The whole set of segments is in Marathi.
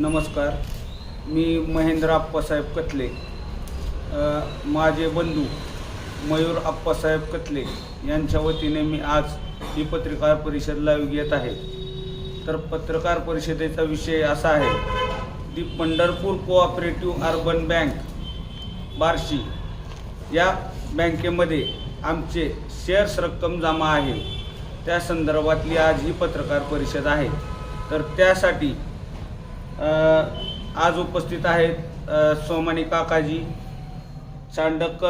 नमस्कार. मी महेंद्र आप्पासाहेब कतले माझे बंधू मयूर आप्पासाहेब कतले यांच्या वतीने मी आज ही पत्रकार परिषद लाईव्ह घेत आहे. तर पत्रकार परिषदेचा विषय असा आहे. The Pandharpur cooperative urban bank Barshi. या बँकेमध्ये आमचे शेअर्स रक्कम जमा आहे. त्या संदर्भातली आज ही पत्रकार परिषद आहे. तर त्यासाठी आज उपस्थित आहेत सोमानी काकाजी चांडक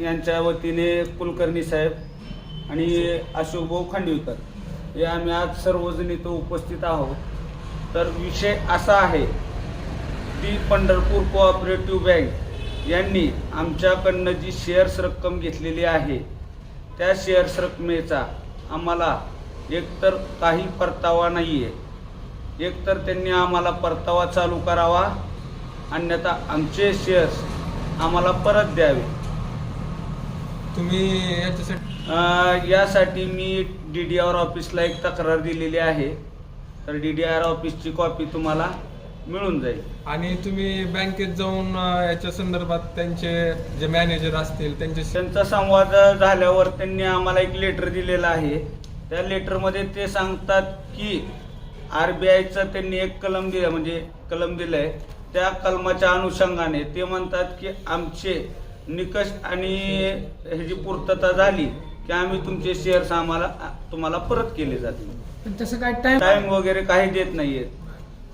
यांच्या वतीने कुलकर्णी साहेब आणि अशोकभाऊ खांडवीकर हे आम्ही आज सर्वजण इथं उपस्थित आहोत. तर विषय असा आहे ती पंढरपूर कोऑपरेटिव्ह बँक यांनी आमच्याकडनं जी शेअर्स रक्कम घेतलेली आहे त्या शेअर्स रकमेचा आम्हाला एकतर काही परतावा नाही आहे एकतर त्यांनी आम्हाला परतावा चालू करावा अन्यथा आमचे शेअर्स आम्हाला परत द्यावे. तुम्ही याच्यासाठी यासाठी मी डी डी आर ऑफिसला एक तक्रार दिलेली आहे. तर डी डी आर ऑफिसची कॉपी तुम्हाला मिळून जाईल. आणि तुम्ही बँकेत जाऊन याच्या संदर्भात त्यांचे जे मॅनेजर असतील त्यांचे त्यांचा संवाद झाल्यावर त्यांनी आम्हाला एक लेटर दिलेलं आहे. त्या लेटरमध्ये ते सांगतात की आर बी आयचं त्यांनी एक कलम दिलं म्हणजे कलम दिलं आहे त्या कलमाच्या अनुषंगाने ते म्हणतात की आमचे निकष आणि ह्याची पूर्तता झाली की आम्ही तुमचे शेअर्स आम्हाला तुम्हाला परत केले जातील. पण तसं काय टाइम टाइम वगैरे काही देत नाहीयेत.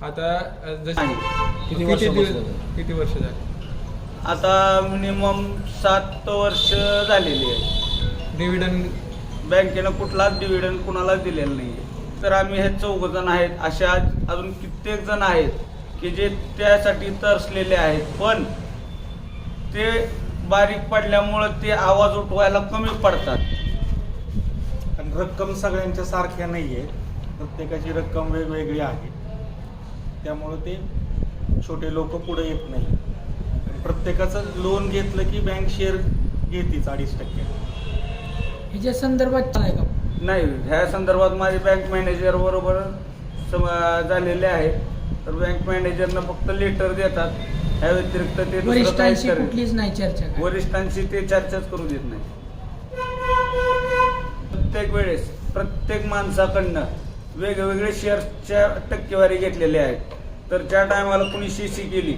आता जसे. किती वर्ष? किती वर्ष झाले? आता मिनिमम सात वर्ष झालेली आहे. डिव्हिडंड बँकेनं कुठलाच डिव्हिडंड कुणालाच दिलेला नाही तर आम्ही हे चौघ जण आहेत. अशा अजून कित्येक जण आहेत की जे त्यासाठी तरसलेले आहेत. पण ते बारीक पडल्यामुळं ते आवाज उठवायला कमी पडतात. आणि रक्कम सगळ्यांच्या सारख्या नाही आहे प्रत्येकाची रक्कम वेगवेगळी आहे. त्यामुळं ते छोटे लोक पुढे येत नाही. आणि प्रत्येकाचं लोन घेतलं की बँक शेअर घेतीच अडीच टक्के. ह्याच्या संदर्भात आहे का? नाही ह्या संदर्भात माझे बँक मॅनेजर बरोबर सम झालेले आहेत तर बँक मॅनेजरनं फक्त लेटर देतात. ह्या व्यतिरिक्त ते दुसरं काहीच वरिष्ठांशी करीत कुठलीच नाही चर्चा. वरिष्ठांशी ते चर्चाच करू देत नाही. प्रत्येक वेळेस प्रत्येक माणसाकडनं वेगवेगळे शेअर्सच्या टक्केवारी घेतलेल्या आहेत. तर ज्या टायमाला कुणी सी सी केली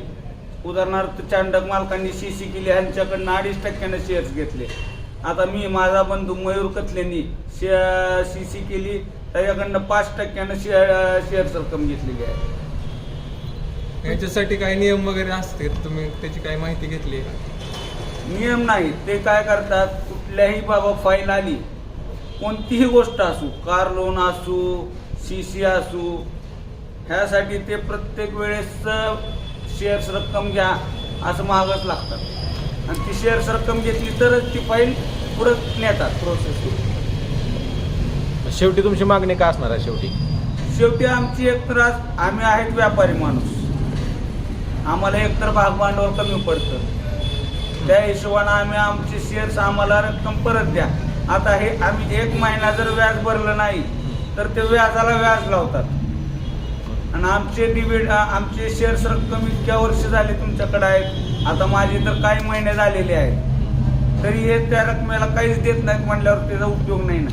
उदाहरणार्थ चांडक मालकांनी सी सी केली ह्यांच्याकडनं अडीच टक्क्यानं शेअर्स घेतले. आता मी माझा बंधू मयूर कतलेनी सी सी केली त्याच्याकडनं पाच टक्क्यानं शेअर शेअर्स रक्कम घेतलेली आहे. याच्यासाठी काही नियम वगैरे असतील? तुम्ही त्याची काही माहिती घेतली? नियम नाही. ते काय करतात? कुठल्याही बाबा फाईल आली कोणतीही गोष्ट असू कार लोन असू सी सी असू ह्यासाठी ते प्रत्येक वेळेस शेअर्स रक्कम घ्या असं महागच लागतात. आणि ती शेअर्स रक्कम घेतली तरच ती फाईल पुढे नेतात प्रोसेस शेवटी तुमची मागणी काय असणार आहे शेवटी? शेवटी आमची एकतर आज आम्ही आहेत व्यापारी माणूस. आम्हाला एकतर भाग भांडवल कमी पडतं. त्या हिशोबानं आम्ही आमचे शेअर्स आम्हाला रक्कम परत द्या. आता हे आम्ही एक महिना जर व्याज भरलं नाही तर ते व्याजाला व्याज लावतात. आणि आमचे डिव्हिड आमचे शेअर्स रक्कम इतक्या वर्ष झाले तुमच्याकडे आहेत. आता माझे तर काही महिने झालेले आहेत. तरी हे त्या रकमेला काहीच देत नाहीत म्हणल्यावर त्याचा उपयोग नाही ना.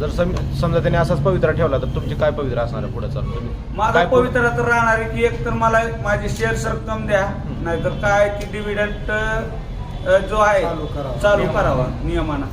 जर सम- समजा त्याने असाच पवित्रा ठेवला तर तुमची काय पवित्र असणार आहे पुढे तुम्ही माझा काय पुढे- पवित्रा तर राहणार आहे की एक तर मला माझी शेअर्स रक्कम द्या नाहीतर काय ती डिव्हिडंट जो आहे चालू करावा. चालू करावा नियमानं.